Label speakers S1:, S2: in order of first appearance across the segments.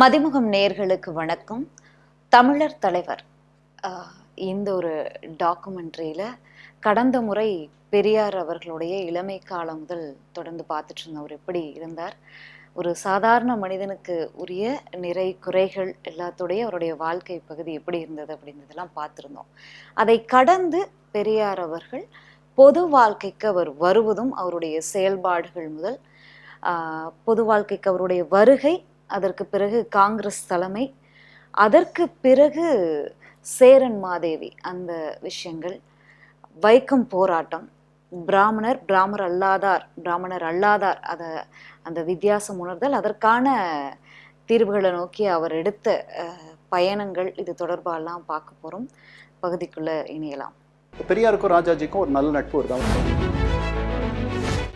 S1: மதிமுகம் நேர்களுக்கு வணக்கம். தமிழர் தலைவர் இந்த ஒரு டாக்குமெண்ட்ரியில் கடந்த முறை பெரியார் அவர்களுடைய இளமை காலம் முதல் தொடர்ந்து பார்த்துட்டு இருந்தவர் எப்படி இருந்தார்? ஒரு சாதாரண மனிதனுக்கு உரிய நிறை குறைகள் எல்லாத்தோடைய அவருடைய வாழ்க்கை பகுதி எப்படி இருந்தது அப்படின்றதெல்லாம் பார்த்துருந்தோம். அதை கடந்து பெரியார் அவர்கள் பொது வாழ்க்கைக்கு அவர் வருவதும் அவருடைய செயல்பாடுகள் முதல் பொது வாழ்க்கைக்கு அவருடைய வருகை அதற்கு பிறகு காங்கிரஸ் தலைமை அதற்கு பிறகு சேரன் மாதேவி அந்த விஷயங்கள் வைக்கம் போராட்டம் பிராமணர் பிராமணர் அல்லாதார் பிராமணர் அல்லாதார் அதை அந்த வித்தியாசம் உணர்தல் அதற்கான தீர்வுகளை நோக்கி அவர் எடுத்த பயணங்கள் இது தொடர்பாலாம் பார்க்க போகிறோம் பகுதிக்குள்ளே இணையலாம்.
S2: பெரியாருக்கும் ராஜாஜிக்கும் ஒரு நல்ல நட்பு வருதான்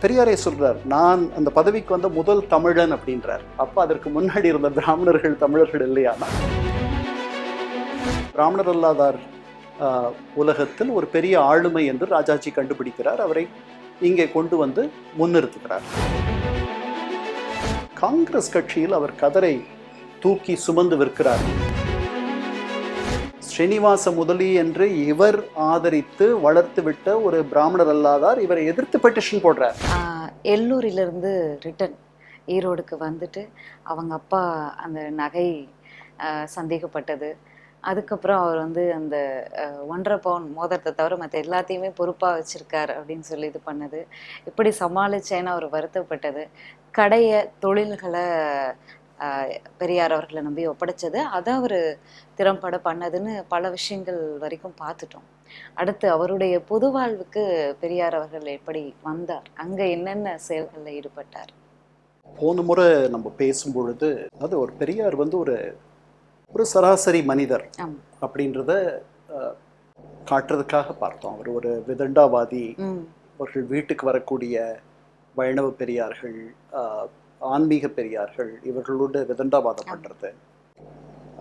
S2: பெரியாரே சொல்றார் நான் அந்த பதவிக்கு வந்த முதல் தமிழன் அப்படின்றார். அப்ப அதற்கு முன்னாடி இருந்த பிராமணர்கள் தமிழர்கள் இல்லையானா பிராமணர் அல்லாதார் உலகத்தில் ஒரு பெரிய ஆளுமை என்று ராஜாஜி கண்டுபிடிக்கிறார். அவரை இங்கே கொண்டு வந்து முன்னிறுத்துகிறார். காங்கிரஸ் கட்சியில் அவர் கதரை தூக்கி சுமந்து விற்கிறார். ஸ்ரீனிவாச முதலி என்று இவர் ஆதரித்து வளர்த்து விட்ட ஒரு பிராமணர் அல்லாதார் இவரை எதிர்த்து பெட்டிஷன் போடுறார்.
S1: எல்லூரிலிருந்து ரிட்டன் ஈரோடுக்கு வந்துட்டு அவங்க அப்பா அந்த நகை சந்தேகப்பட்டது. அதுக்கப்புறம் அவர் வந்து அந்த ஒன்றரை பவுன் மோதிரத்தை தவிர மற்ற எல்லாத்தையுமே பொறுப்பாக வச்சிருக்கார் அப்படின்னு சொல்லி இது பண்ணது. இப்படி சமாளிச்சேன்னு அவர் வருத்தப்பட்டது. கடையை தொழில்களை பெரியார் அவர்களை நம்பி ஒப்படைச்சது. அதை அவர் திறம்பட பண்ணதுன்னு பல விஷயங்கள் வரைக்கும் பார்த்துட்டோம். அடுத்து அவருடைய பொது வாழ்வுக்கு பெரியார் அவர்கள் எப்படி வந்தார்? அங்க என்னென்ன செயல்களில் ஈடுபட்டார்?
S2: போன முறை நம்ம பேசும் பொழுது அது ஒரு பெரியார் வந்து ஒரு ஒரு சராசரி மனிதர். அப்படின்றத காட்டுறதுக்காக பார்த்தோம். அவர் ஒரு விதண்டாவாதி. அவர்கள் வீட்டுக்கு வரக்கூடிய வைணவ பெரியார்கள் ஆன்மீக பெரியார்கள் இவர்களோட விதண்டாவாதம் பண்றது.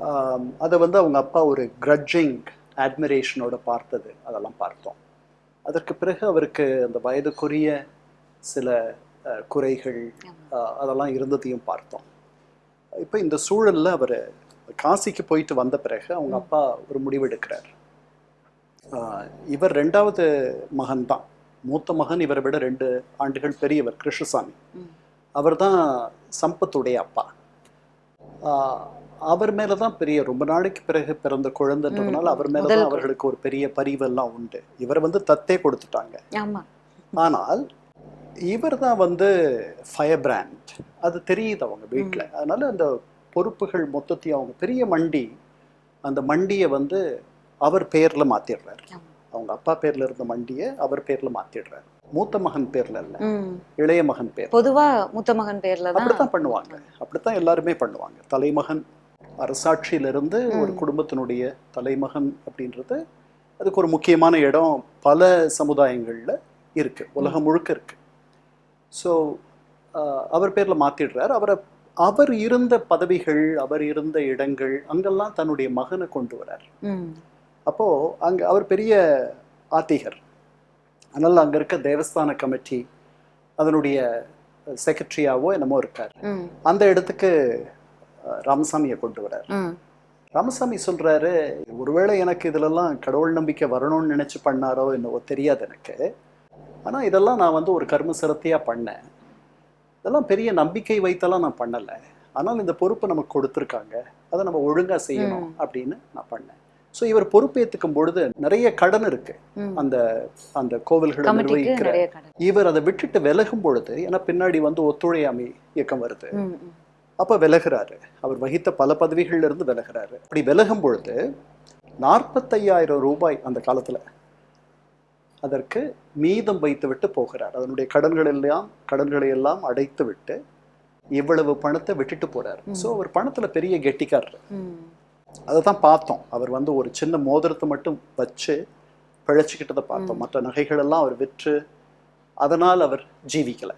S2: ஆம், அதை வந்து அவங்க அப்பா ஒரு கிரட்ஜிங் அட்மிரேஷனோட பார்த்தது. அதெல்லாம் பார்த்தோம். அதற்கு பிறகு அவருக்கு அந்த வயதுக்குரிய சில குறைகள் அதெல்லாம் இருந்ததையும் பார்த்தோம். இப்போ இந்த சூழல்ல அவர் காசிக்கு போயிட்டு வந்த பிறகு அவங்க அப்பா ஒரு முடிவெடுக்கிறார். ஆஹ், இவர் ரெண்டாவது மகன் தான் மூத்த மகன் இவரை விட ரெண்டு ஆண்டுகள் பெரியவர் கிருஷ்ணசாமி. அவர் தான் சம்பத்துடைய அப்பா. அவர் மேல தான் பெரிய ரொம்ப நாளைக்கு பிறகு பிறந்த குழந்தைன்றதுனால. அவர் மேல தான் அவர்களுக்கு ஒரு பெரிய பரிவெல்லாம் உண்டு. இவர் வந்து தத்தே கொடுத்துட்டாங்க. ஆனால் இவர் தான் வந்து ஃபயர் பிராண்ட் அது தெரியுது அவங்க வீட்டில் அதனால அந்த பொறுப்புகள் மொத்தத்தையும் அவங்க பெரிய மண்டி அந்த மண்டியை வந்து அவர் பேர்ல மாத்திடுறாரு.
S1: ஆமா.
S2: அவங்க அப்பா பேர்ல இருந்த மண்டியை அவர் பேர்ல மாத்திடுறாரு. மூத்த மகன் பேர்ல இல்ல. இளைய மகன் பேர்.
S1: பொதுவா மூத்த மகன் பேர்ல தான்.
S2: அப்படித்தான் பண்ணுவாங்க. அப்படித்தான் எல்லாருமே பண்ணுவாங்க. தலைமகன் அரசாட்சியிலிருந்து ஒரு. குடும்பத்தினுடைய தலைமகன் அப்படின்றது அதுக்கு ஒரு முக்கியமான இடம் பல சமுதாயங்கள்ல இருக்கு. உலகம் முழுக்க இருக்கு. ஸோ அவர் பேர்ல மாத்திடுறார். அவரை அவர் இருந்த பதவிகள் அவர் இருந்த இடங்கள் அங்கெல்லாம் தன்னுடைய மகனை கொண்டு வரார்.
S1: ம்
S2: அப்போ அங்க அவர் பெரிய ஆத்திகர். அதனால அங்க இருக்க தேவஸ்தான கமிட்டி அதனுடைய செக்ரட்டரியாவோ என்னமோ இருக்கார். அந்த இடத்துக்கு ராமசாமியை கொண்டு வரார்
S1: ம்.
S2: ராமசாமி சொல்றாரு ஒருவேளை எனக்கு இதுலெல்லாம் கடவுள் நம்பிக்கை வரணும்னு நினைச்சு பண்ணாரோ என்னவோ தெரியாது எனக்கு. ஆனா இதெல்லாம் நான் வந்து ஒரு கர்ம சிரத்தையா பண்ணேன். இதெல்லாம் பெரிய நம்பிக்கை வைத்தெல்லாம் நான் பண்ணல. ஆனால் இந்த பொறுப்பை நமக்கு கொடுத்துருக்காங்க. அதை நம்ம ஒழுங்கா செய்யணும். அப்படின்னு நான் பண்ணேன். ஸோ இவர் பொறுப்பேற்றுக்கும் பொழுது நிறைய கடன் இருக்கு. அந்த அந்த கோவில்களை நிர்வகிக்கிற இவர் அதை விட்டுட்டு விலகும் பொழுது ஏன்னா பின்னாடி வந்து ஒத்துழையாமை இயக்கம் வருது. அப்ப விலகுறாரு. அவர் வகித்த பல பதவிகள்ல இருந்து விலகுறாரு. அப்படி விலகும் பொழுது நாற்பத்தையாயிரம் ரூபாய் அந்த காலத்துல அதற்கு மீதம் வைத்து விட்டு போகிறார். அதனுடைய கடன்கள் எல்லாம் கடன்களை எல்லாம் அடைத்து விட்டு இவ்வளவு பணத்தை விட்டுட்டு போறாரு. ஸோ அவர் பணத்துல பெரிய கெட்டிக்காரர். அதை தான் பார்த்தோம். அவர் வந்து ஒரு சின்ன மோதிரத்தை மட்டும் வச்சு பிழைச்சிக்கிட்டதை பார்த்தோம். மற்ற நகைகள் எல்லாம் அவர் விற்று அதனால் அவர் ஜீவிக்கலை.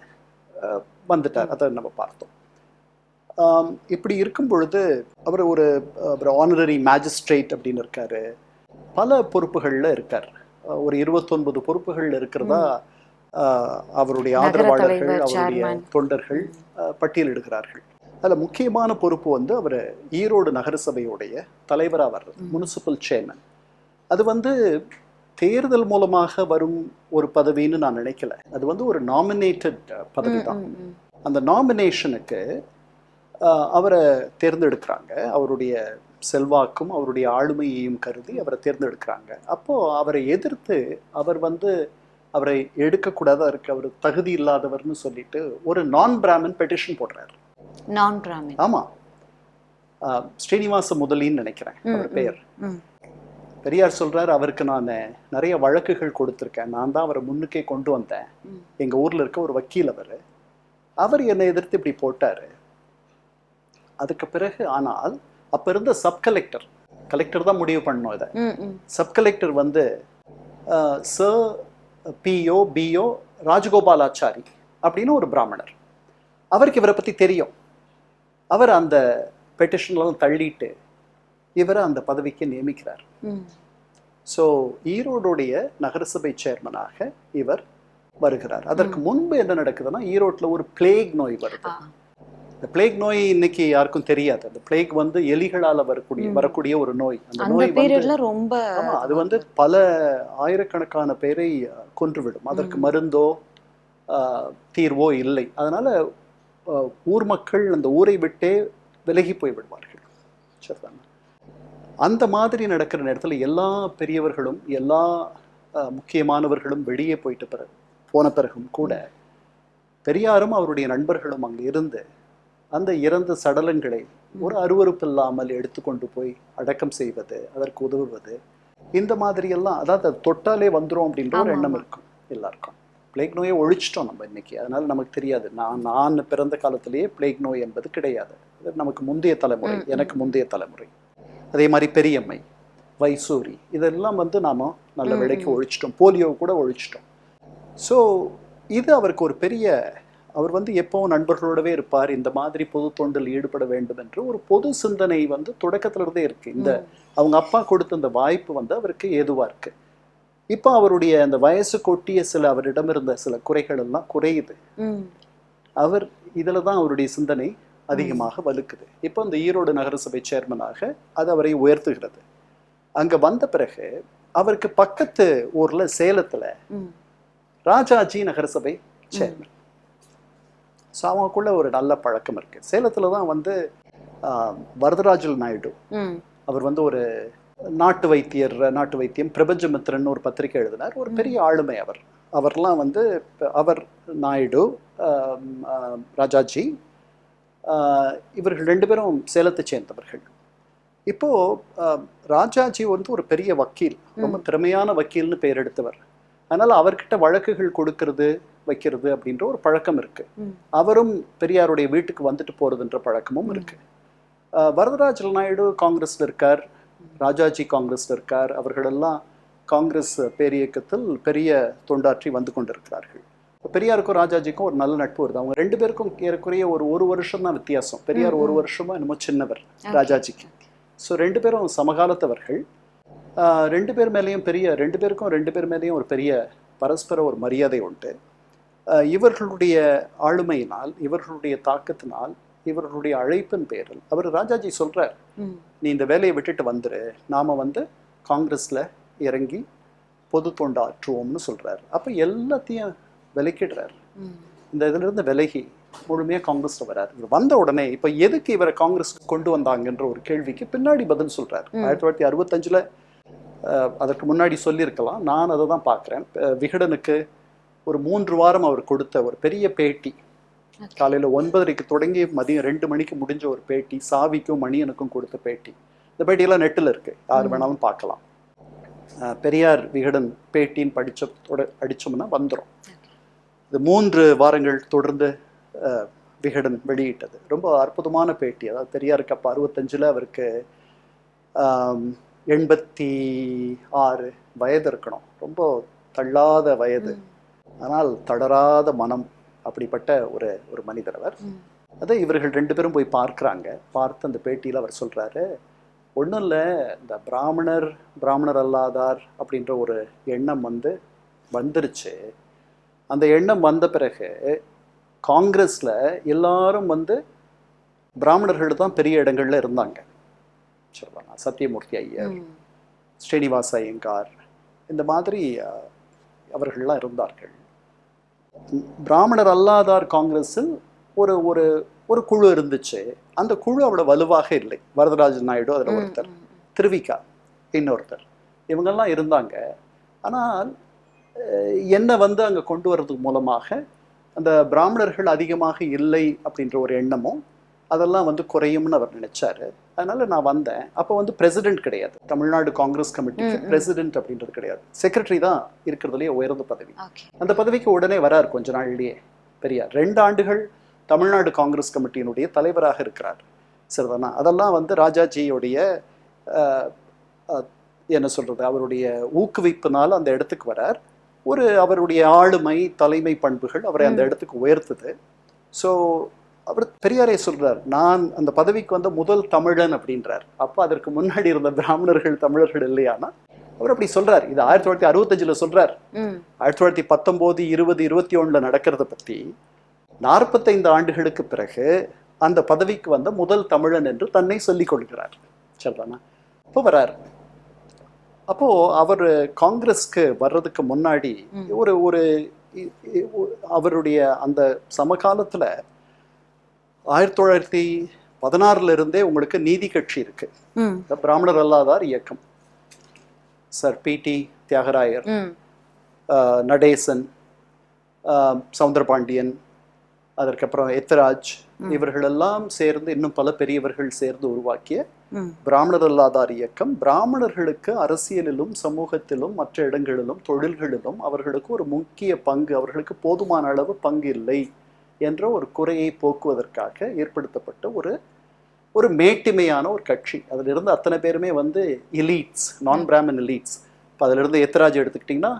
S2: வந்துட்டார். அதை நம்ம பார்த்தோம். இப்படி இருக்கும் பொழுது அவர் ஒரு அவர் ஆனரரி மேஜிஸ்ட்ரேட் அப்படின்னு இருக்காரு. பல பொறுப்புகள்ல இருக்கார். ஒரு இருபத்தொன்பது பொறுப்புகள் இருக்கிறதா ஆஹ் அவருடைய ஆதரவாளர்கள் அவருடைய. தொண்டர்கள் பட்டியலிடுகிறார்கள். அதில் முக்கியமான பொறுப்பு வந்து அவர் ஈரோடு நகரசபையுடைய தலைவராக வர்றது. முனிசிபல் சேர்மன் அது வந்து தேர்தல் மூலமாக வரும் ஒரு பதவின்னு நான் நினைக்கல. அது வந்து ஒரு நாமினேட்டட் பதவி தான். அந்த நாமினேஷனுக்கு அவரை தேர்ந்தெடுக்கிறாங்க. அவருடைய செல்வாக்கும் அவருடைய ஆளுமையையும் கருதி அவரை தேர்ந்தெடுக்கிறாங்க. அப்போ அவரை எதிர்த்து அவர் வந்து அவரை எடுக்கக்கூடாதா இருக்கு அவர் தகுதி இல்லாதவர்னு சொல்லிட்டு ஒரு நான் பிராமின் பெட்டிஷன் போடுறாரு.
S1: நான் பிராமின்
S2: ஆமா ஆஹ் ஸ்ரீனிவாச முதலின்னு நினைக்கிறேன் அவர். பெயர். பெரியார் சொல்றாரு அவருக்கு நான் நிறைய வழக்குகள் கொடுத்துருக்கேன் நான் தான் அவரை முன்னுக்கே கொண்டு வந்தேன். எங்க ஊர்ல இருக்க ஒரு வக்கீல் அவர் அவர் என்னை எதிர்த்து இப்படி போட்டாரு அதுக்கு பிறகு ஆனால் அப்ப இருந்த சப் கலெக்டர் கலெக்டர் தான் முடிவு பண்ணோம் இதை. சப் கலெக்டர் வந்து ச பிஓ பிஓ ராஜகோபாலாச்சாரி அப்படின்னு ஒரு பிராமணர் அவருக்கு இவரை பத்தி தெரியும். அவர் அந்த பெட்டிஷன்லாம் தள்ளிட்டு இவரை அந்த பதவிக்கு நியமிக்கிறார். ஸோ ஈரோடுடைய நகரசபை சேர்மனாக இவர் வருகிறார். அதற்கு முன்பு என்ன நடக்குதுன்னா ஈரோட்ல ஒரு பிளேக் நோய் வருது. இந்த பிளேக் நோய் இன்னைக்கு யாருக்கும் தெரியாது. அந்த பிளேக் வந்து எலிகளால வரக்கூடிய. வரக்கூடிய ஒரு நோய். அந்த நோய் வந்து
S1: ரொம்ப
S2: அது வந்து பல ஆயிரக்கணக்கான பேரை கொன்றுவிடும். அதற்கு. மருந்தோ தீர்வோ இல்லை. அதனால ஊர் மக்கள் அந்த ஊரை விட்டே விலகி போய் விடுவார்கள். சரிதானே? அந்த மாதிரி நடக்கிற நேரத்துல எல்லா பெரியவர்களும் எல்லா முக்கியமானவர்களும் வெளியே போயிட்ட பிறகு போன பிறகும் கூட பெரியாரும் அவருடைய நண்பர்களும் அங்கு இருந்து அந்த இறந்த சடலங்களை ஒரு அருவருப்பு இல்லாமல் எடுத்துக்கொண்டு போய் அடக்கம் செய்வது அதற்கு உதவுவது இந்த மாதிரி எல்லாம் அதாவது அது தொட்டாலே வந்துரும் அப்படின்ற ஒரு எண்ணம். இருக்கும் எல்லாருக்கும். பிளேக் நோயை ஒழிச்சிட்டோம் நம்ம இன்னைக்கு. அதனால நமக்கு தெரியாது. நான் நான் பிறந்த காலத்திலேயே பிளேக் நோய் என்பது கிடையாது. அது நமக்கு முந்தைய தலைமுறை எனக்கு முந்தைய தலைமுறை. அதே மாதிரி பெரியம்மை வைசூரி இதெல்லாம் வந்து நாம நல்ல விலைக்கு. ஒழிச்சிட்டோம். போலியோ கூட ஒழிச்சிட்டோம். ஸோ இது அவருக்கு ஒரு பெரிய அவர் வந்து எப்பவும் நண்பர்களோடவே இருப்பார். இந்த மாதிரி பொது தொண்டில் ஈடுபட வேண்டும் என்று ஒரு பொது சிந்தனை வந்து தொடக்கத்துல இருந்தே இருக்கு. இந்த. அவங்க அப்பா கொடுத்த இந்த வாய்ப்பு வந்து அவருக்கு ஏதுவா இருக்கு. இப்போ அவருடைய அந்த வயசு கொட்டிய சில அவரிடம் இருந்த சில குறைகள் எல்லாம் குறையுது. அவர் இதுல தான் அவருடைய சிந்தனை அதிகமாக வலுக்குது. இப்போ இந்த ஈரோடு நகரசபை சேர்மனாக அது அவரை உயர்த்துகிறது. அங்க வந்த பிறகு அவருக்கு பக்கத்து ஊர்ல சேலத்துல. ராஜாஜி நகரசபை சேர்மன். ஸோ அவங்களுக்குள்ள ஒரு நல்ல பழக்கம் இருக்கு. சேலத்துல தான் வந்து வரதராஜல் நாயுடு. அவர் வந்து ஒரு நாட்டு வைத்தியர் நாட்டு வைத்தியம் பிரபஞ்சமித்ரன் ஒரு பத்திரிகை எழுதினார். ஒரு பெரிய ஆளுமை அவர். அவர்லாம் வந்து அவர் நாயுடு ராஜாஜி இவர்கள் ரெண்டு பேரும் சேலத்தை சேர்ந்தவர்கள். இப்போ ஆஹ், ராஜாஜி வந்து ஒரு பெரிய வக்கீல் ரொம்ப திறமையான வக்கீல்னு பெயர் எடுத்தவர். அதனால அவர்கிட்ட வழக்குகள் கொடுக்கறது வைக்கிறது அப்படின்ற ஒரு பழக்கம் இருக்கு. அவரும் பெரியாருடைய வீட்டுக்கு வந்துட்டு போறதுன்ற பழக்கமும். இருக்கு. ஆஹ் வரதராஜல் நாயுடு காங்கிரஸ்ல இருக்கார். ராஜாஜி காங்கிரஸ்ல இருக்கார். அவர்களெல்லாம் காங்கிரஸ் பேரியக்கத்தில் பெரிய தொண்டாற்றி வந்து கொண்டிருக்கிறார்கள். பெரியாருக்கும் ராஜாஜிக்கும் ஒரு நல்ல நட்பு வருது. அவங்க ரெண்டு பேருக்கும் ஏறக்குறைய ஒரு ஒரு வருஷம் தான் வித்தியாசம். பெரியார் ஒரு. வருஷமா என்னமோ சின்னவர். ராஜாஜிக்கு. ஸோ ரெண்டு பேரும் சமகாலத்தவர்கள். ரெண்டு பேர் மேலேயும் பெரிய ரெண்டு பேருக்கும் ரெண்டு பேர் மேலேயும் ஒரு பெரிய பரஸ்பர ஒரு மரியாதை உண்டு. இவர்களுடைய ஆளுமையினால் இவர்களுடைய தாக்கத்தினால் இவர்களுடைய அழைப்பின் பேரில் அவர் ராஜாஜி சொல்றார். நீ இந்த வேலையை விட்டுட்டு வந்துரு நாம வந்து காங்கிரஸ்ல இறங்கி பொது தொண்டு ஆற்றுவோம்னு சொல்றாரு அப்ப எல்லாத்தையும் விலக்கிடுறாரு. இந்த இதுல இருந்து விலகி முழுமையா காங்கிரஸ்ல வராரு இவர் வந்த உடனே இப்ப எதுக்கு இவரை காங்கிரஸ்க்கு கொண்டு வந்தாங்கன்ற ஒரு கேள்விக்கு பின்னாடி பதில் சொல்றாரு. ஆயிரத்தி தொள்ளாயிரத்தி அறுபத்தஞ்சுல அதற்கு முன்னாடி சொல்லியிருக்கலாம் நான் அதை தான் பார்க்குறேன் விகடனுக்கு ஒரு மூன்று வாரம் அவர் கொடுத்த ஒரு பெரிய பேட்டி. காலையில ஒன்பதரைக்கு தொடங்கி மதியம் ரெண்டு மணிக்கு முடிஞ்ச ஒரு பேட்டி சாவிக்கும் மணியனுக்கும் கொடுத்த பேட்டி. இந்த பேட்டியெல்லாம் நெட்டில் இருக்கு. யார். வேணாலும் பார்க்கலாம். பெரியார் விகடன் பேட்டின்னு படிச்ச அடிச்சோம்னா வந்துடும் இது மூன்று வாரங்கள் தொடர்ந்து அஹ், விகடன் வெளியிட்டது. ரொம்ப அற்புதமான பேட்டி. அதாவது பெரியாருக்கு அப்போ அறுபத்தஞ்சில் அவருக்கு எண்பத்தி ஆறு வயது இருக்கணும். ரொம்ப தள்ளாத வயது. ஆனால் தளராத மனம். அப்படிப்பட்ட ஒரு ஒரு மனிதர் அவர். அதை இவர்கள் ரெண்டு பேரும் போய் பார்க்குறாங்க. பார்த்து அந்த பேட்டியில் அவர் சொல்றாரு ஒன்றும் இல்லை இந்த பிராமணர் பிராமணர் அல்லாதார் அப்படின்ற ஒரு எண்ணம் வந்து வந்துருச்சு. அந்த எண்ணம் வந்த பிறகு காங்கிரஸ்ல எல்லாரும் வந்து பிராமணர்கள் தான் பெரிய இடங்கள்ல இருந்தாங்க. சொல்லலாம் சத்தியமூர்த்தி ஐயர். ஸ்ரீனிவாச ஐயங்கார் இந்த மாதிரி அவர்கள்லாம் இருந்தார்கள். பிராமணர் அல்லாதார் காங்கிரஸில் ஒரு ஒரு ஒரு குழு இருந்துச்சு. அந்த குழு அவ்வளவு வலுவாக இல்லை. வரதராஜன் நாயுடு அதில் ஒருத்தர்.
S1: ம்,
S2: திருவிக்கா இன்னொருத்தர். இவங்கெல்லாம் இருந்தாங்க. ஆனால் என்னை வந்து அங்கே கொண்டு வர்றதுக்கு மூலமாக அந்த பிராமணர்கள் அதிகமாக இல்லை அப்படின்ற ஒரு எண்ணமும் அதெல்லாம் வந்து குறையும்னு அவர் நினைச்சாரு. அதனால நான் வந்தேன். அப்போ வந்து பிரசிடென்ட் கிடையாது. தமிழ்நாடு காங்கிரஸ் கமிட்டிக்கு
S1: ம்.
S2: பிரசிடென்ட் அப்படின்றது கிடையாது. செக்ரட்டரி தான் இருக்கிறதுலேயே உயர்ந்த பதவி. அந்த பதவிக்கு உடனே வரார் கொஞ்ச நாள்லயே. பெரியார். ரெண்டு ஆண்டுகள் தமிழ்நாடு காங்கிரஸ் கமிட்டியினுடைய தலைவராக இருக்கிறார். சரிதானா? அதெல்லாம் வந்து ராஜாஜியுடைய என்ன சொல்றது அவருடைய ஊக்குவிப்பினால் அந்த இடத்துக்கு வரார். ஒரு அவருடைய ஆளுமை தலைமை பண்புகள் அவரை அந்த. இடத்துக்கு உயர்த்துது. ஸோ அவர் பெரியாரே சொல்றார் நான் அந்த பதவிக்கு வந்த முதல் தமிழன் அப்படின்றார். அப்போ அதற்கு முன்னாடி இருந்த பிராமணர்கள் தமிழர்கள் இல்லையானா அவர் அப்படி சொல்றார். இது ஆயிரத்தி தொள்ளாயிரத்தி அறுபத்தஞ்சுல சொல்றார். ஆயிரத்தி தொள்ளாயிரத்தி பத்தொம்போது இருபது இருபத்தி ஒன்றில் நடக்கிறத பற்றி நாற்பத்தைந்து ஆண்டுகளுக்கு பிறகு அந்த பதவிக்கு வந்த முதல் தமிழன் என்று தன்னை சொல்லிக் கொள்கிறார். சரிதானா? அப்போ வரார். அப்போ அவர் காங்கிரஸ்க்கு வர்றதுக்கு முன்னாடி. ஒரு ஒரு அவருடைய அந்த சமகாலத்துல ஆயிரத்தி தொள்ளாயிரத்தி பதினாறுல இருந்தே உங்களுக்கு நீதி கட்சி இருக்கு. இந்த பிராமணர் அல்லாதார் இயக்கம். சார் பிடி தியாகராயர்
S1: ம்.
S2: ஆஹ் நடேசன் சவுந்தரபாண்டியன் அதற்கப்புறம் எத்ராஜ்
S1: ம்.
S2: இவர்களெல்லாம் சேர்ந்து இன்னும் பல பெரியவர்கள் சேர்ந்து உருவாக்கிய பிராமணர் அல்லாதார் இயக்கம். பிராமணர்களுக்கு அரசியலிலும் சமூகத்திலும் மற்ற இடங்களிலும் தொழில்களிலும் அவர்களுக்கு ஒரு முக்கிய பங்கு அவர்களுக்கு போதுமான அளவு பங்கு இல்லை. என்ற ஒரு குறையை போக்குவதற்காக ஏற்படுத்தப்பட்ட ஒரு ஒரு மேட்டிமையான ஒரு கட்சி. அதில் இருந்து அத்தனை பேருமே வந்து எலீட்ஸ் நான் பிராமன் எலீட்ஸ் இப்போ அதில் இருந்து எத்ராஜ் எடுத்துக்கிட்டிங்கன்னா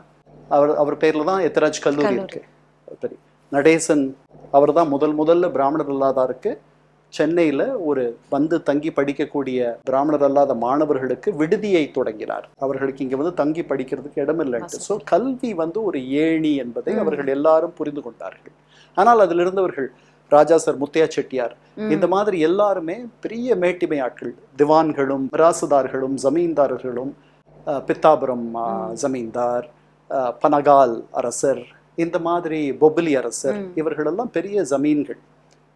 S2: அவர் அவர் பேரில் தான் எத்ராஜ் கல்லூரி. இருக்கு. சரி நடேசன் அவர் தான் முதல் முதல்ல பிராமணர் அல்லாதாருக்கு சென்னையில் ஒரு வந்து தங்கி படிக்கக்கூடிய பிராமணர் அல்லாத மாணவர்களுக்கு விடுதியை தொடங்கினார். அவர்களுக்கு இங்கே வந்து தங்கி படிக்கிறதுக்கு இடமில்லைன்ட்டு. ஸோ கல்வி வந்து ஒரு ஏணி என்பதை. அவர்கள் எல்லாரும் புரிந்து கொண்டார்கள். ஆனால் அதில் இருந்தவர்கள் ராஜா சார் முத்தையா செட்டியார். இந்த மாதிரி எல்லாருமே பெரிய மேட்டிமை ஆட்கள். திவான்களும் மிராசுதார்களும் ஜமீன்தாரர்களும் பித்தாபுரம். ஜமீன்தார் பனகால் அரசர் இந்த மாதிரி பொபிலி அரசர். இவர்களெல்லாம் பெரிய ஜமீன்கள்.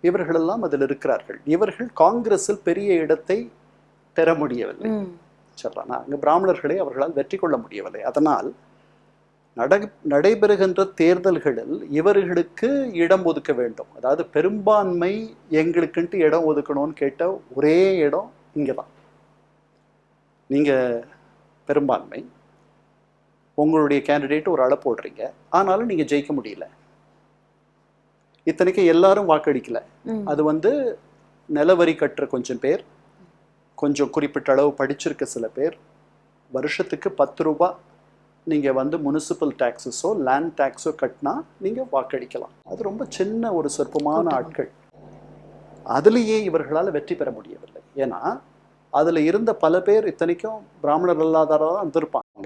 S2: இவர்களெல்லாம் அதில் இருக்கிறார்கள். இவர்கள் காங்கிரஸில் பெரிய இடத்தை பெற முடியவில்லை. சொல்றானா அங்கே பிராமணர்களை அவர்களால் வெற்றி கொள்ள முடியவில்லை. அதனால் நட நடைபெறுகின்ற தேர்தல்களில் இவர்களுக்கு இடம் ஒதுக்க வேண்டும். அதாவது பெரும்பான்மை எங்களுக்குன்ட்டு இடம் ஒதுக்கணும்னு கேட்ட ஒரே இடம் இங்கே தான் நீங்கள் பெரும்பான்மை உங்களுடைய கேண்டிடேட் ஒரு அள போடுறீங்க. ஆனாலும் நீங்கள் ஜெயிக்க முடியல. இத்தனைக்கு எல்லாரும் வாக்களிக்கல. அது வந்து நிலவரி கட்டுற கொஞ்சம் பேர் கொஞ்சம் குறிப்பிட்ட அளவு படிச்சிருக்க சில பேர் வருஷத்துக்கு பத்து ரூபா நீங்கள் வந்து முனிசிபல் டேக்ஸஸோ லேண்ட் டேக்ஸோ கட்டினா நீங்கள் வாக்களிக்கலாம். அது ரொம்ப சின்ன ஒரு சொற்பமான. ஆட்கள். அதுலேயே இவர்களால் வெற்றி பெற முடியவில்லை. ஏன்னா அதில் இருந்த பல பேர் இத்தனைக்கும் பிராமணர் அல்லாதாராக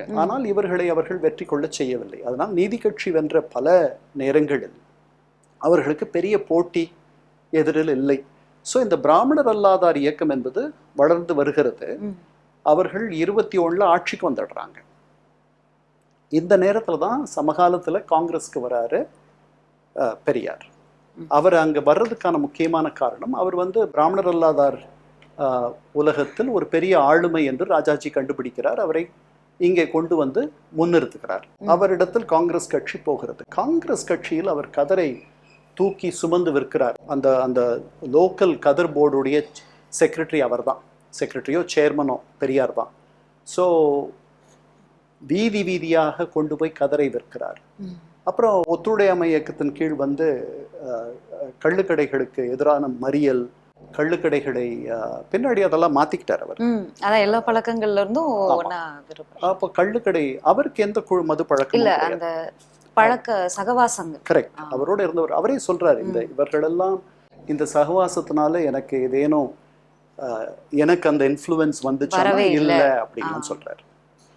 S1: ம்.
S2: ஆனால் இவர்களை அவர்கள் வெற்றி கொள்ள செய்யவில்லை. அதனால் நீதி கட்சி வென்ற பல நேரங்களில் அவர்களுக்கு பெரிய போட்டி எதிரில் இல்லை. ஸோ இந்த பிராமணர் அல்லாதார் இயக்கம் என்பது வளர்ந்து வருகிறது. அவர்கள் இருபத்தி ஒண்ணுல ஆட்சிக்கு வந்துடுறாங்க. இந்த நேரத்தில் தான் சமகாலத்தில் காங்கிரஸ்க்கு வராரு பெரியார். அவர் அங்கே வர்றதுக்கான முக்கியமான காரணம் அவர் வந்து பிராமணர் அல்லாதார் உலகத்தில் ஒரு பெரிய ஆளுமை என்று ராஜாஜி கண்டுபிடிக்கிறார். அவரை இங்கே கொண்டு வந்து முன்னிறுத்துகிறார். அவரிடத்தில் காங்கிரஸ் கட்சி போகிறது. காங்கிரஸ் கட்சியில் அவர் கதரை தூக்கி சுமந்து விற்கிறார். அந்த அந்த லோக்கல் கதர் போர்டுடைய செக்ரட்டரி அவர் தான் செக்ரட்டரியோ சேர்மனோ பெரியார் தான் ஸோ வீதி வீதியாக கொண்டு போய் கதரை விற்கிறார். அப்புறம் ஒத்துழையாமை இயக்கத்தின் கீழ் வந்து கள்ளுக்கடைகளுக்கு எதிரான மறியல் கள்ளுக்கடைகளை பின்னாடி அதெல்லாம் மாத்திக்கிட்டார் அவர்.
S1: அதான் எல்லா பழக்கங்கள்ல இருந்தும்
S2: அப்போ கள்ளுக்கடை அவருக்கு எந்த குழு மது பழக்கம்
S1: இல்ல அந்த பழக்க சகவாசங்கள்.
S2: கரெக்ட். அவரோட இருந்தவர் அவரே சொல்றாரு இந்த. இவர்களெல்லாம் இந்த சகவாசத்தினால எனக்கு ஏதேனும் எனக்கு அந்த இன்ஃப்ளூயன்ஸ் வந்துச்சுன்னா
S1: வரவே இல்ல.
S2: அப்படின்னு. சொல்றாரு.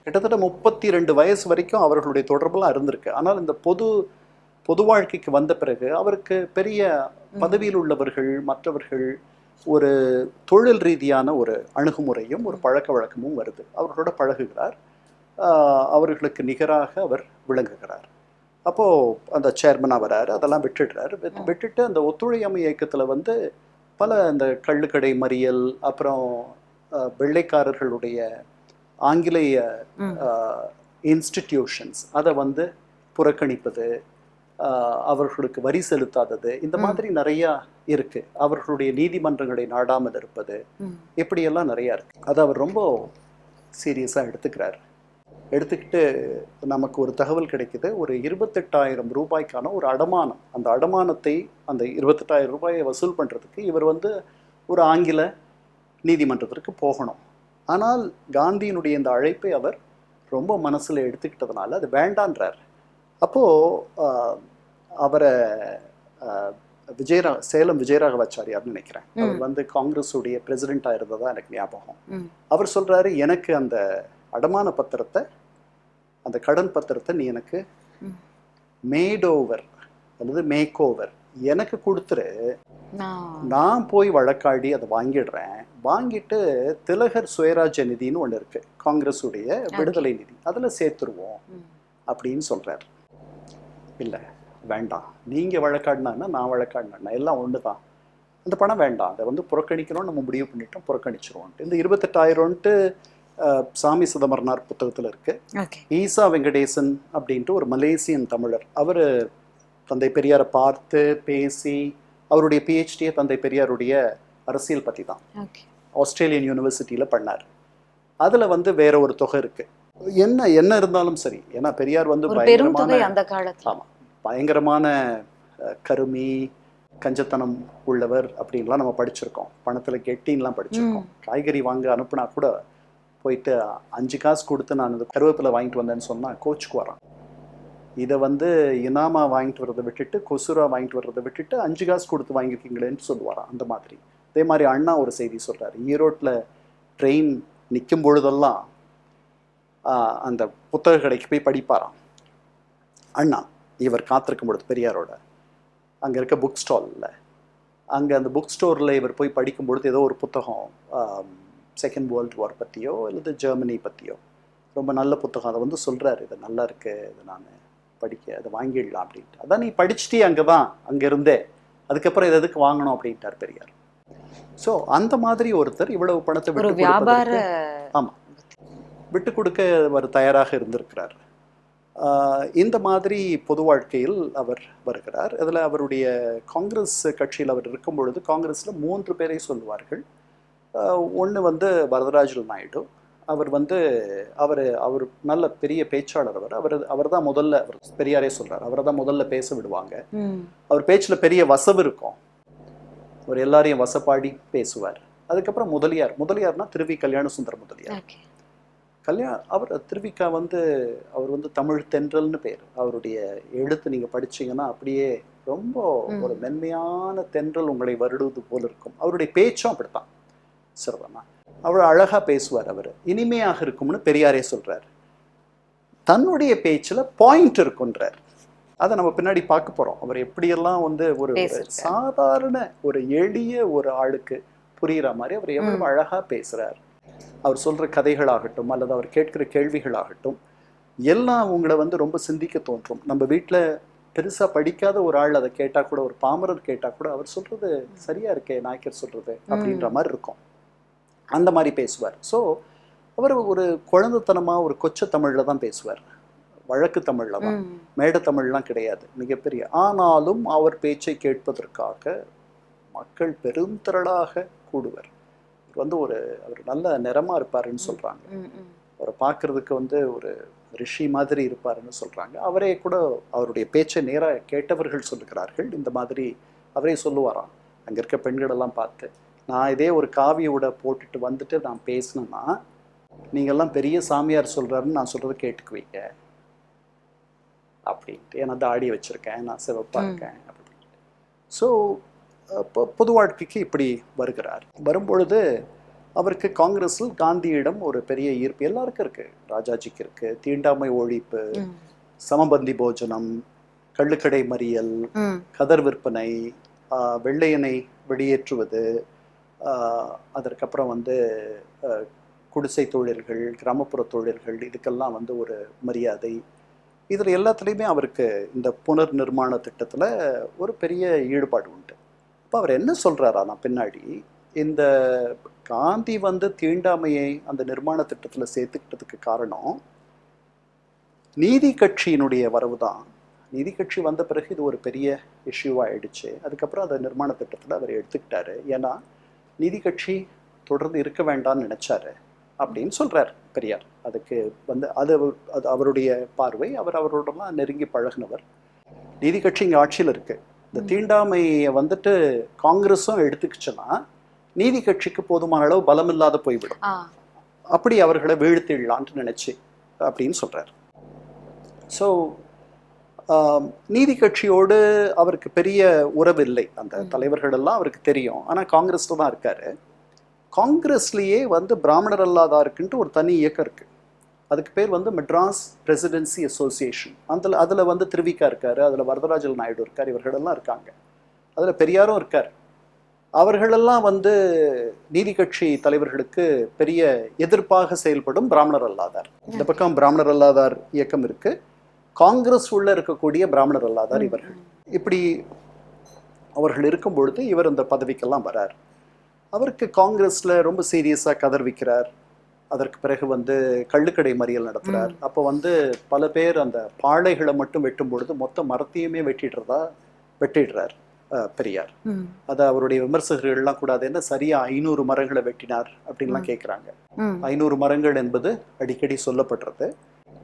S2: கிட்டத்தட்ட முப்பத்தி ரெண்டு வயசு வரைக்கும் அவர்களுடைய தொடர்புலாம் இருந்திருக்கு. ஆனால் இந்த பொது பொது வாழ்க்கைக்கு வந்த பிறகு அவருக்கு பெரிய. பதவியில் உள்ளவர்கள் மற்றவர்கள் ஒரு தொழில் ரீதியான ஒரு அணுகுமுறையும் ஒரு பழக்க வழக்கமும் வருது. அவர்களோட பழகுகிறார். அவர்களுக்கு நிகராக அவர் விளங்குகிறார். அப்போது அந்த சேர்மனாக வராரு. அதெல்லாம் விட்டுடுறாரு. விட்டு- விட்டுட்டு அந்த ஒத்துழையாமை இயக்கத்தில் வந்து பல இந்த கள்ளுக்கடை மறியல் அப்புறம் வெள்ளைக்காரர்களுடைய ஆங்கிலேய. இன்ஸ்டிடியூஷன்ஸ் அதை வந்து புறக்கணிப்பது அவர்களுக்கு வரி செலுத்தாதது இந்த. மாதிரி நிறையா இருக்கு. அவர்களுடைய நீதிமன்றங்களை நாடாமல் இருப்பது. இப்படியெல்லாம் நிறையா இருக்கு. அதை அவர் ரொம்ப சீரியஸாக எடுத்துக்கிறார். எடுத்துக்கிட்டு நமக்கு ஒரு தகவல் கிடைக்குது. ஒரு இருபத்தெட்டாயிரம் ரூபாய்க்கான ஒரு அடமானம். அந்த அடமானத்தை அந்த இருபத்தெட்டாயிரம் ரூபாயை வசூல் பண்ணுறதுக்கு இவர் வந்து ஒரு ஆங்கில நீதிமன்றத்திற்கு போகணும். ஆனால் காந்தியினுடைய இந்த அழைப்பை அவர் ரொம்ப மனசில் எடுத்துக்கிட்டதுனால அது வேண்டான்றார் அப்போது அவரை விஜயரா சேலம் விஜயராகவாச்சாரியார்னு நினைக்கிறேன் அவர். வந்து காங்கிரஸுடைய பிரசிடெண்ட்டாக இருந்ததா எனக்கு ஞாபகம். அவர் சொல்றாரு எனக்கு அந்த அடமான பத்திரத்தை அந்த கடன் பத்திரத்தை நீ எனக்கு
S1: ம்.
S2: மேட் ஓவர் அல்லது மேக் ஓவர் எனக்கு கொடுத்துரு
S1: நான்
S2: போய் வழக்காடி அதை வாங்கிடுறேன் வாங்கிட்டு திலகர் சுயராஜ்ய நிதின்னு ஒன்று இருக்கு. காங்கிரஸுடைய விடுதலை நிதி. அதில் சேர்த்துருவோம். அப்படின்னு சொல்றாரு. இல்லை வேண்டாம். நீங்க வழக்காடினா நான் வழக்காடினா எல்லாம் ஒன்று தான் அந்த பணம் வேண்டாம். அதை வந்து புறக்கணிக்கணும்னு நம்ம முடிவு பண்ணிட்டோம் புறக்கணிச்சிருவோம் இந்த இருபத்தெட்டாயிரம்ன்ட்டு அஹ், சாமி சிதம்பரனார் புத்தகத்தில் இருக்கு. ஈசா வெங்கடேசன் அப்படின்ட்டு ஒரு மலேசியன் தமிழர். அவர் தந்தை பெரியாரை பார்த்து பேசி அவருடைய பிஹெச்டியை தந்தை பெரியாருடைய அரசியல் பற்றி தான் ஆஸ்திரேலியன் யூனிவர்சிட்டியில் பண்ணார். அதில் வந்து வேற ஒரு தொகை இருக்கு. என்ன என்ன இருந்தாலும் சரி ஏன்னா பெரியார் வந்து பயங்கரமான
S1: அந்த காலத்துல.
S2: பயங்கரமான கருமி கஞ்சத்தனம் உள்ளவர் அப்படின்லாம் நம்ம படிச்சிருக்கோம். பணத்துல கெட்டின்லாம் படிச்சிருக்கோம். காய்கறி வாங்க அனுப்புனா கூட போயிட்டு அஞ்சு காசு கொடுத்து நான் இந்த கருவேப்பிலை வாங்கிட்டு வந்தேன்னு சொன்னா கோச்சுக்கு வரான். இதை வந்து இனாமா வாங்கிட்டு வர்றதை விட்டுட்டு கொசுரா வாங்கிட்டு வர்றதை விட்டுட்டு அஞ்சு காசு கொடுத்து வாங்கியிருக்கீங்களேன்னு சொல்லுவாராம் அந்த மாதிரி. அதே மாதிரி அண்ணா ஒரு செய்தி சொல்கிறார் ஈரோட்டில் ட்ரெயின் நிற்கும் பொழுதெல்லாம் அந்த புத்தக கடைக்கு போய் படிப்பாராம். அண்ணா இவர் காத்திருக்கும் பொழுது பெரியாரோட அங்கே இருக்க புக் ஸ்டாலில் அங்கே அந்த புக் ஸ்டோரில் இவர் போய் படிக்கும் பொழுது ஏதோ ஒரு புத்தகம் செகண்ட் வேர்ல்டு வார் பற்றியோ அல்லது ஜெர்மனி பற்றியோ ரொம்ப நல்ல புத்தகம். அதை வந்து சொல்கிறாரு இது நல்லா இருக்குது இது நான் படிக்க அதை வாங்கிடலாம் அப்படின்ட்டு. அதான் நீ படிச்சுட்டே அங்கே தான் அங்கே இருந்தே அதுக்கப்புறம் இது எதுக்கு வாங்கணும்? அப்படின்ட்டார் பெரியார். ஸோ அந்த மாதிரி ஒருத்தர் இவ்வளவு பணத்தை விட்டு
S1: வியாபார
S2: கொடுப்பதற்கு ஆமா. விட்டு கொடுக்க அவர் தயாராக இருந்திருக்கிறார். இந்த மாதிரி பொது வாழ்க்கையில் அவர் வருகிறார். அதில் அவருடைய காங்கிரஸ் கட்சியில் அவர் இருக்கும் பொழுது காங்கிரஸில் மூன்று பேரை சொல்லுவார்கள். ஒன்று வந்து வரதராஜல் நாயுடு. அவர் வந்து அவர் அவர் நல்ல பெரிய பேச்சாளர் அவர். அவர் அவர் தான் முதல்ல அவர் பெரியாரே சொல்றார். அவரை தான் முதல்ல பேச விடுவாங்க. அவர் பேச்சில் பெரிய வசவு இருக்கும். அவர் எல்லாரையும் வசப்பாடி பேசுவார். அதுக்கப்புறம் முதலியார். முதலியார்னா திருவி கல்யாண சுந்தர முதலியார். கல்யாண அவர் திருவிக்கா வந்து அவர் வந்து தமிழ் தென்றல்னு பேர். அவருடைய எழுத்து நீங்க படிச்சீங்கன்னா அப்படியே ரொம்ப. ஒரு மென்மையான தென்றல் உங்களை வருடுவது போல இருக்கும். அவருடைய பேச்சும் அப்படித்தான். சிறதமா அவ்வளோ அழகா பேசுவார் அவர். இனிமையாக இருக்கும்னு பெரியாரே சொல்றார். தன்னுடைய பேச்சுல பாயிண்ட் இருக்குன்றார் அதை நம்ம பின்னாடி பார்க்க போறோம். அவர் எப்படியெல்லாம் வந்து ஒரு. சாதாரண ஒரு எளிய ஒரு ஆளுக்கு புரியுற மாதிரி அவர் எவ்வளவு. அழகா பேசுறார். அவர் சொல்ற கதைகளாகட்டும் அல்லது அவர் கேட்கிற கேள்விகளாகட்டும் எல்லாம் உங்களை வந்து ரொம்ப சிந்திக்க தோன்றும். நம்ம வீட்ல பெருசா படிக்காத ஒரு ஆள் அதை கேட்டா கூட ஒரு பாமரர் கேட்டா கூட அவர் சொல்றது சரியா இருக்கே நாய்க்கர் சொல்றது அப்படின்ற மாதிரி இருக்கும். அந்த மாதிரி பேசுவார். ஸோ அவர் ஒரு குழந்தைத்தனமா ஒரு கொச்ச தமிழ்ல தான் பேசுவார். வழக்கு தமிழ்ல தான்.
S1: ம்.
S2: மேட தமிழ்லாம் கிடையாது மிகப்பெரிய. ஆனாலும் அவர் பேச்சை கேட்பதற்காக மக்கள் பெருந்திரளாக கூடுவர். இவர் வந்து ஒரு அவர் நல்ல நிறமா இருப்பாருன்னு சொல்றாங்க. அவரை பார்க்கறதுக்கு வந்து ஒரு ரிஷி மாதிரி இருப்பாருன்னு சொல்றாங்க. அவரே கூட அவருடைய பேச்சை நேராக கேட்டவர்கள் சொல்லுகிறார்கள். இந்த மாதிரி அவரே சொல்லுவாராம். அங்க இருக்க பெண்களெல்லாம் பார்த்து நான் இதே ஒரு காவிய உடை போட்டுட்டு வந்துட்டு நான் பேசினேன்னா நீங்கெல்லாம் பெரிய சாமியார் சொல்றாருன்னு நான் சொல்றதை கேட்டுக்குவீங்க. அப்படின்ட்டு ஏன்னா தாடி வச்சிருக்கேன் நான் சிவப்பா
S1: ம்.
S2: இருக்கேன் அப்படின்ட்டு ஸோ பொது வாழ்க்கைக்கு இப்படி வருகிறார் வரும்பொழுது அவருக்கு காங்கிரஸில் காந்தியிடம் ஒரு பெரிய ஈர்ப்பு எல்லாருக்கும் இருக்கு ராஜாஜிக்கு இருக்கு தீண்டாமை ஒழிப்பு. சமபந்தி போஜனம் கள்ளுக்கடை மறியல். கதர் விற்பனை வெள்ளையனை வெளியேற்றுவது ஆஹ் அதற்கப்புறம் வந்து குடிசை தொழில்கள் கிராமப்புற தொழில்கள் இதுக்கெல்லாம் வந்து ஒரு மரியாதை இதில் எல்லாத்துலேயுமே அவருக்கு இந்த புனர் நிர்மாண திட்டத்தில் ஒரு பெரிய ஈடுபாடு உண்டு. இப்போ அவர் என்ன சொல்கிறாரா பின்னாடி? இந்த காந்தி வந்து தீண்டாமையை அந்த நிர்மாண திட்டத்தில் சேர்த்துக்கிட்டதுக்கு காரணம் நீதி கட்சியினுடைய வரவு தான் நீதி கட்சி வந்த பிறகு இது ஒரு பெரிய இஷ்யூவாக ஆயிடுச்சு. அதுக்கப்புறம் அந்த நிர்மாண திட்டத்தில் அவர் எடுத்துக்கிட்டாரு. ஏன்னா நீதி கட்சி தொடர்ந்து இருக்க வேண்டாம்னு நினச்சாரு. அப்படின்னு சொல்றார் பெரியார். அதுக்கு வந்து அது அது அவருடைய பார்வை அவர் அவரோடலாம் நெருங்கி பழகினவர். நீதி கட்சி இங்கே ஆட்சியில் இருக்கு. இந்த. தீண்டாமையை வந்துட்டு காங்கிரஸும் எடுத்துக்கிச்சுன்னா நீதி கட்சிக்கு போதுமான அளவு பலம் இல்லாத போய்விடும். அப்படி அவர்களை வீழ்த்திடலான்ட்டு நினைச்சு அப்படின்னு சொல்றார். ஸோ நீதி கட்சியோடு அவருக்கு பெரிய உறவு இல்லை. அந்த
S1: ம்.
S2: தலைவர்கள் எல்லாம் அவருக்கு தெரியும். ஆனால் காங்கிரஸ்ல தான் இருக்காரு. காங்கிரஸ்லயே வந்து பிராமணர் அல்லாதாருக்குன்ட்டு ஒரு தனி இயக்கம் இருக்கு. அதுக்கு பேர் வந்து மெட்ராஸ் பிரசிடென்சி அசோசியேஷன் அதில் அதில் வந்து திருவிக்கா இருக்கார் அதில் வரதராஜல் நாயுடு இருக்கார் இவர்களெல்லாம் இருக்காங்க. அதில் பெரியாரும் இருக்கார். அவர்களெல்லாம் வந்து நீதி கட்சி தலைவர்களுக்கு பெரிய எதிர்ப்பாக செயல்படும் பிராமணர் அல்லாதார். இந்த பக்கம் பிராமணர் அல்லாதார் இயக்கம் இருக்கு. காங்கிரஸ் உள்ள இருக்கக்கூடிய பிராமணர் அல்லாதார் இவர்கள். இப்படி அவர்கள் இருக்கும் பொழுது இவர் இந்த பதவிக்கெல்லாம் வரார். அவருக்கு காங்கிரஸ்ல ரொம்ப சீரியஸாக கதர்விக்கிறார் அதற்கு பிறகு வந்து கள்ளுக்கடை மறியல் நடத்துறார். அப்போ வந்து பல பேர் அந்த பாளைகளை மட்டும் வெட்டும் பொழுது மொத்த மரத்தையுமே வெட்டிடுறதா வெட்டிடுறார் பெரியார். அதை அவருடைய விமர்சகர்கள்லாம் கூட அது என்ன சரியா ஐநூறு மரங்களை வெட்டினார் அப்படின்லாம். கேட்குறாங்க ஐநூறு மரங்கள் என்பது அடிக்கடி சொல்லப்படுறது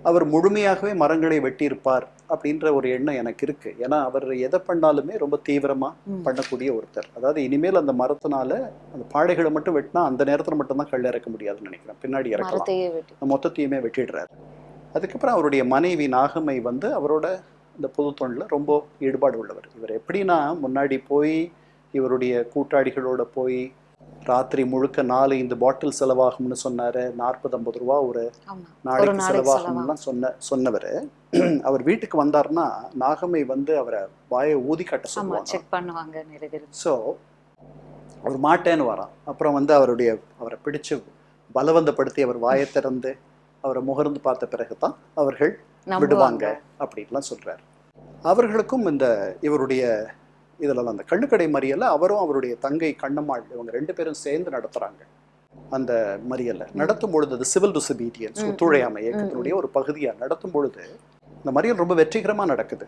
S2: அவர் முழுமையாகவே மரங்களை வெட்டியிருப்பார் அப்படின்ற ஒரு எண்ணம் எனக்கு இருக்கு. ஏன்னா அவர் எதை பண்ணாலுமே ரொம்ப தீவிரமா. பண்ணக்கூடிய ஒருத்தர். அதாவது இனிமேல் அந்த மரத்தினால அந்த பாடைகளை மட்டும் வெட்டினா அந்த நேரத்துல மட்டும்தான் கல் இறக்க முடியாதுன்னு நினைக்கிறேன். பின்னாடி இறக்கலாம். அந்த மொத்தத்தையுமே வெட்டிடுறாரு. அதுக்கப்புறம் அவருடைய மனைவி நாகம்மை வந்து அவரோட இந்த பொது தொண்டில் ரொம்ப ஈடுபாடு உள்ளவர். இவர் எப்படின்னா முன்னாடி போய் இவருடைய கூட்டாளிகளோட போய் ராத்திரி முழுக்க நாலு இந்த பாட்டில் செலவாகும்னு சொன்னாரு நாற்பது ஐம்பது ரூபா ஒரு நாளைக்கு செலவாகும்லாம் சொன்ன சொன்னவர். அவர் வீட்டுக்கு வந்தாருன்னா நாகம்மை வந்து அவரை வாயை ஊதி கட்ட சொல்லுவாங்க. ஸோ அவர் மாட்டேன்னு வரான். அப்புறம் வந்து அவருடைய அவரை பிடிச்சு பலவந்தப்படுத்தி அவர் வாயை திறந்து அவரை முகர்ந்து பார்த்த பிறகு தான் அவர்கள் விடுவாங்க அப்படின்லாம் சொல்றாரு. அவர்களுக்கும் இந்த இவருடைய இதில் அந்த கள்ளுக்கடை மறியலை அவரும் அவருடைய தங்கை கண்ணம்மாள் இவங்க ரெண்டு பேரும் சேர்ந்து நடத்துறாங்க. அந்த மறியலை நடத்தும் பொழுது அது சிவில் டிசபீடியன்ஸ் ஒத்துழையாமை இயக்கத்தினுடைய ஒரு பகுதியா நடத்தும் பொழுது இந்த மறியல் ரொம்ப வெற்றிகரமா நடக்குது.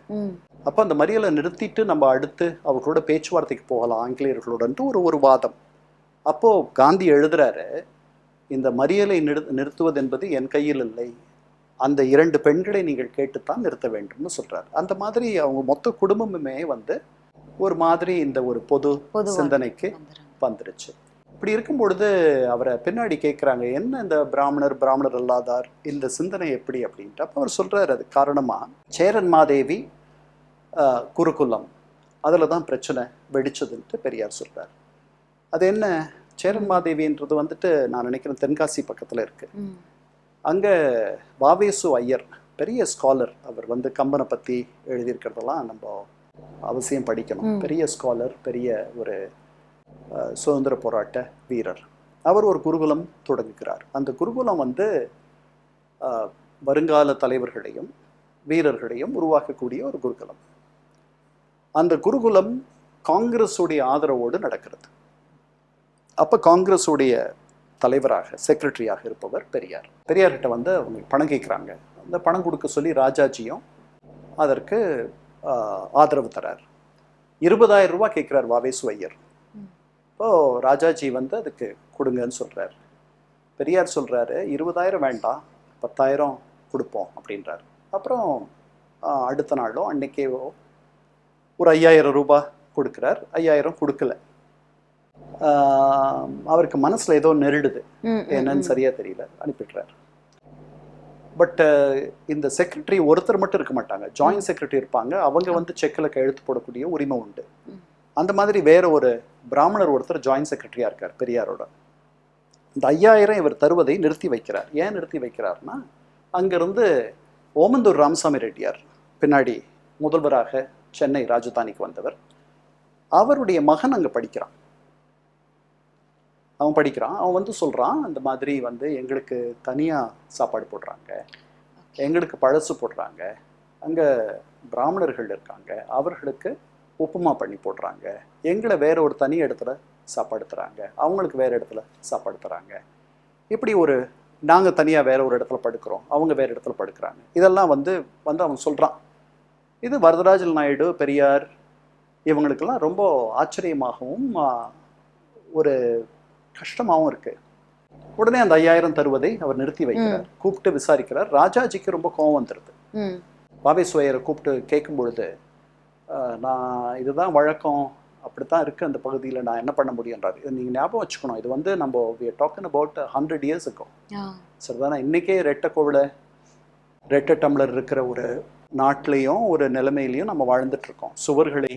S2: அப்போ அந்த மறியலை நிறுத்திட்டு நம்ம அடுத்து அவர்களோட பேச்சுவார்த்தைக்கு போகலாம் ஆங்கிலேயர்களுடன்ட்டு ஒரு ஒரு வாதம். அப்போ காந்தி எழுதுறாரு இந்த மறியலை நிறு நிறுத்துவது என்பது என் கையில் இல்லை. அந்த இரண்டு பெண்களை நீங்கள் கேட்டுத்தான் நிறுத்த வேண்டும்னு சொல்றாரு. அந்த மாதிரி அவங்க மொத்த குடும்பமுமே வந்து ஒரு மாதிரி இந்த ஒரு பொது சிந்தனைக்கு. வந்துருச்சு. இப்படி இருக்கும் பொழுது அவரை பின்னாடி கேட்குறாங்க என்ன இந்த பிராமணர் பிராமணர் அல்லாதார்? இந்த சிந்தனை எப்படி? அப்படின்ட்டு. அப்போ அவர் சொல்றாரு அது காரணமா? சேரன் மாதேவி ஆஹ், குருகுலம். அதில் தான் பிரச்சனை வெடிச்சதுன்ட்டு பெரியார் சொல்றார். அது என்ன? சேரன் மாதேவின்றது வந்துட்டு நான் நினைக்கிறேன் தென்காசி பக்கத்தில் இருக்கு.
S1: ம்.
S2: அங்கே வாவேசு ஐயர் பெரிய ஸ்காலர் அவர் வந்து கம்பனை பற்றி எழுதியிருக்கிறதெல்லாம் நம்ம அவசியம் படிக்கணும். பெரிய ஸ்காலர் பெரிய ஒரு சுதந்திர போராட்ட வீரர். அவர் ஒரு குருகுலம் தொடங்குகிறார். அந்த குருகுலம் வந்து வருங்கால தலைவர்களையும் வீரர்களையும் உருவாக்கக்கூடிய ஒரு குருகுலம். அந்த குருகுலம் காங்கிரஸுடைய ஆதரவோடு நடக்கிறது. அப்போ காங்கிரஸுடைய தலைவராக செக்ரட்டரியாக இருப்பவர் பெரியார். பெரியார்கிட்ட வந்து அவங்க பணம் கேட்குறாங்க. அந்த பணம் கொடுக்க சொல்லி ராஜாஜியும் அதற்கு ஆதரவு தரார். இருபதாயிரம் ரூபாய் கேட்குறார் வாவேசு ஐயர்.
S1: ம்.
S2: இப்போ ராஜாஜி வந்து அதுக்கு கொடுங்கன்னு சொல்றாரு. பெரியார் சொல்றாரு இருபதாயிரம் வேண்டாம் பத்தாயிரம் கொடுப்போம் அப்படின்றார். அப்புறம் அடுத்த நாளோ அன்னைக்கேவோ ஒரு ஐயாயிரம் ரூபாய் கொடுக்குறார். ஐயாயிரம் கொடுக்கல. அவருக்கு மனசுல ஏதோ நெருடுது. என்னன்னு
S1: ம்.
S2: சரியா தெரியல அனுப்பிடுறாரு. பட் இந்த செக்ரட்டரி ஒருத்தர் மட்டும் இருக்க மாட்டாங்க. ஜாயின்ட் செக்ரட்டரி இருப்பாங்க. அவங்க வந்து செக்கில் கையெழுத்து போடக்கூடிய உரிமை உண்டு. அந்த மாதிரி வேற ஒரு பிராமணர் ஒருத்தர் ஜாயின்ட் செக்ரட்டரியா இருக்கார் பெரியாரோட. இந்த ஐயாயிரம் இவர் தருவதை நிறுத்தி வைக்கிறார். ஏன் நிறுத்தி வைக்கிறார்னா அங்கிருந்து ஓமந்தூர் ராமசாமி ரெட்டியார் பின்னாடி முதல்வராக சென்னை ராஜதானிக்கு வந்தவர். அவருடைய மகன் அங்க படிக்கிறான். அவன் படிக்கிறான். அவன் வந்து சொல்கிறான் இந்த மாதிரி வந்து எங்களுக்கு தனியாக சாப்பாடு போடுறாங்க. எங்களுக்கு பழசு போடுறாங்க. அங்கே பிராமணர்கள் இருக்காங்க. அவர்களுக்கு உப்புமா பண்ணி போடுறாங்க. எங்களை வேற ஒரு தனி இடத்துல சாப்பாடு தராங்க அவங்களுக்கு வேற இடத்துல சாப்பாடு தராங்க இப்படி ஒரு நாங்கள் தனியாக வேற ஒரு இடத்துல படுக்கிறோம். அவங்க வேற இடத்துல படுக்கிறாங்க. இதெல்லாம் வந்து வந்து அவன் சொல்கிறான் இது வரதராஜல் நாயுடு பெரியார் இவங்களுக்கெல்லாம் ரொம்ப ஆச்சரியமாகவும் ஒரு கஷ்டமாகவும் இருக்கு. உடனே அந்த ஐயாயிரம் தருவதை அவர் நிறுத்தி வைக்கிறார். கூப்பிட்டு விசாரிக்கிறார். ராஜாஜிக்கு ரொம்ப கோவம் வந்துடுது
S1: ம்.
S2: பாவேஸ்வயரை கூப்பிட்டு கேட்கும் பொழுது "அஹ், நான் இதுதான் வழக்கம். அப்படித்தான் இருக்கு அந்த பகுதியில். நான் என்ன பண்ண முடியுன்றாரு இது நீங்கள் ஞாபகம் வச்சுக்கணும். இது வந்து நம்ம டாக்கிங் அபவுட் ஹண்ட்ரட் இயர்ஸ் இருக்கும் சரிதானே? இன்னைக்கே ரெட்டை கோவிலை ரெட்டை டம்ளர் இருக்கிற ஒரு நாட்டிலையும் ஒரு நிலைமையிலையும் நம்ம வாழ்ந்துட்டு இருக்கோம். சுவர்களை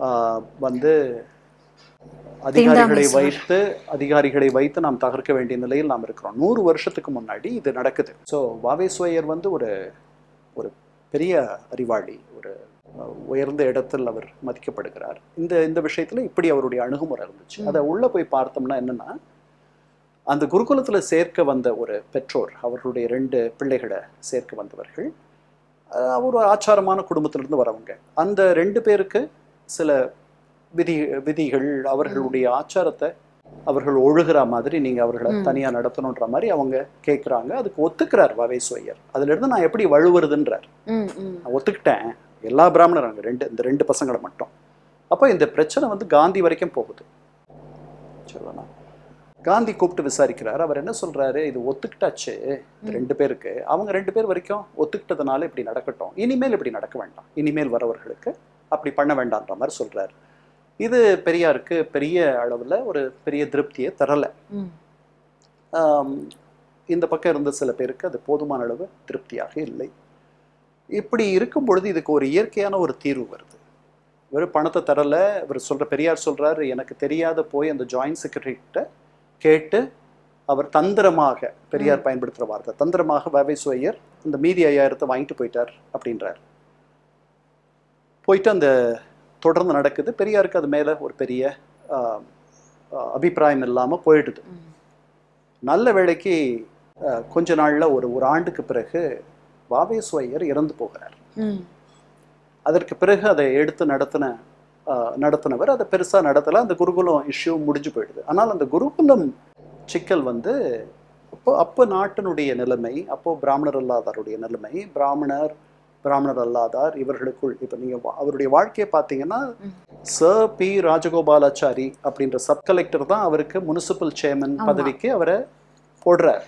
S2: ஆஹ், வந்து அதிகாரிகளை. வைத்து அதிகாரிகளை வைத்து நாம் தகர்க்க வேண்டிய நிலையில் நாம் இருக்கிறோம். நூறு வருஷத்துக்கு முன்னாடி இது நடக்குது. ஸோ வாவேஸ்வயர் வந்து ஒரு ஒரு பெரிய அறிவாளி ஒரு உயர்ந்த இடத்தில் அவர் மதிக்கப்படுகிறார். இந்த இந்த விஷயத்துல இப்படி அவருடைய அணுகுமுறை இருந்துச்சு. அதை உள்ள போய் பார்த்தோம்னா என்னன்னா அந்த குருகுலத்துல சேர்க்க வந்த ஒரு பெற்றோர் அவர்களுடைய ரெண்டு பிள்ளைகளை சேர்க்க வந்தவர்கள் அவர் ஒரு ஆச்சாரமான குடும்பத்திலிருந்து வரவங்க. அந்த ரெண்டு பேருக்கு சில விதி விதிகள் அவர்களுடைய ஆச்சாரத்தை அவர்கள் ஒழுகிற மாதிரி நீங்க அவர்களை
S1: ம்.
S2: தனியா நடத்தணுன்ற மாதிரி அவங்க கேட்குறாங்க அதுக்கு ஒத்துக்கிறார் வவேஸ்வயர் அதுல இருந்து நான் எப்படி வழுவுறதுன்றார் நான் ஒத்துக்கிட்டேன். எல்லா பிராமணராங்க ரெண்டு இந்த ரெண்டு பசங்களை மட்டும். அப்போ இந்த பிரச்சனை வந்து காந்தி வரைக்கும் போகுது. சொல்லலாம் காந்தி கூப்பிட்டு விசாரிக்கிறார். அவர் என்ன சொல்றாரு? இது ஒத்துக்கிட்டாச்சு. ரெண்டு பேருக்கு. அவங்க ரெண்டு பேர் வரைக்கும் ஒத்துக்கிட்டதுனால இப்படி நடக்கட்டும். இனிமேல் இப்படி நடக்க வேண்டாம். இனிமேல் வரவர்களுக்கு அப்படி பண்ண வேண்டாம்ன்ற மாதிரி சொல்றாரு. இது பெரியாருக்கு பெரிய அளவில் ஒரு பெரிய திருப்தியை தரலை. இந்த பக்கம் இருந்த சில பேருக்கு அது போதுமான அளவு திருப்தியாக இல்லை. இப்படி இருக்கும் பொழுது இதுக்கு ஒரு இயற்கையான ஒரு தீர்வு வருது. வெறும் பணத்தை தரல இவர் சொல்ற பெரியார் சொல்றாரு எனக்கு தெரியாத போய் அந்த ஜாயின்ட் செக்ரட்டரிகிட்ட கேட்டு அவர் தந்திரமாக பெரியார் பயன்படுத்துற வார்த்தை தந்திரமாக வவேசுவையர் இந்த மீதி ஐயாயிரத்தை வாங்கிட்டு போயிட்டார் அப்படின்றார். போயிட்டு அந்த தொடர்ந்து நடக்குது. பெரியாருக்கு அது மேல ஒரு பெரிய அபிப்பிராயம் இல்லாம போயிடுது. நல்ல வேளைக்கு அஹ், கொஞ்ச நாள்ல ஒரு ஒரு ஆண்டுக்கு பிறகு வாவேஸ்வயர் இறந்து போகிறார். அதற்கு பிறகு அதை எடுத்து நடத்தின நடத்தினவர் அதை பெருசா நடத்தல. அந்த குருகுலம் இஷ்யூ முடிஞ்சு போயிடுது. ஆனால் அந்த குருகுலம் சிக்கல் வந்து அப்போ அப்போ நாட்டினுடைய நிலைமை அப்போ பிராமணர் அல்லாதாருடைய நிலைமை பிராமணர் பிராமணர் அல்லாதார் இவர்களுக்குள் இப்போ நீங்க வா- அவருடைய வாழ்க்கையை பார்த்தீங்கன்னா. ச பி ராஜகோபாலாச்சாரி அப்படின்ற சப் கலெக்டர் தான் அவருக்கு முனிசிபல் சேர்மன். பதவிக்கு அவரை போடுறார்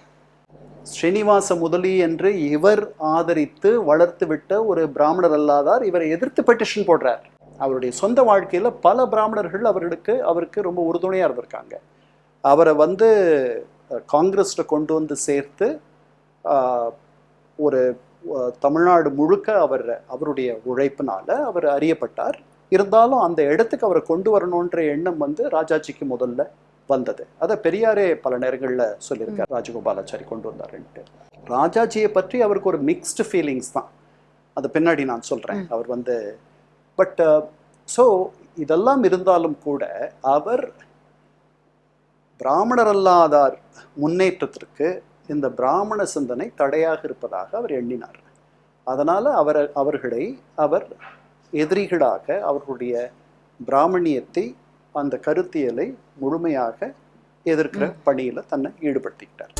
S2: ஸ்ரீனிவாச முதலி என்று இவர் ஆதரித்து வளர்த்து விட்ட ஒரு பிராமணர் அல்லாதார் இவரை எதிர்த்து பெட்டிஷன் போடுறார் அவருடைய சொந்த வாழ்க்கையில பல பிராமணர்கள் அவர்களுக்கு அவருக்கு ரொம்ப உறுதுணையா இருந்திருக்காங்க அவரை வந்து காங்கிரஸ்ல கொண்டு வந்து சேர்த்து ஒரு தமிழ்நாடு முழுக்க அவர் அவருடைய உழைப்பினால அவர் அறியப்பட்டார். இருந்தாலும் அந்த இடத்துக்கு அவரை கொண்டு வரணுன்ற எண்ணம் வந்து ராஜாஜிக்கு முதல்ல வந்தது. அதை பெரியாரே பல நேரங்கள்ல சொல்லியிருக்கார். ராஜகோபாலாச்சாரி கொண்டு வந்தாருன்ட்டு. ராஜாஜியை பற்றி அவருக்கு ஒரு மிக்ஸ்டு ஃபீலிங்ஸ் தான். அது பின்னாடி நான் சொல்றேன்.
S1: ம்.
S2: அவர் வந்து பட் ஸோ இதெல்லாம் இருந்தாலும் கூட அவர் பிராமணர் அல்லாதார் முன்னேற்றத்திற்கு இந்த பிராமண சிந்தனை தடையாக இருப்பதாக அவர் எண்ணினார். அதனால அவர் அவர்களை அவர் எதிரிகளாக அவர்களுடைய பிராமணியத்தை அந்த கருத்தியலை முழுமையாக எதிர்க்கிற பணியில தன்னை ஈடுபடுத்திக்கிட்டார்.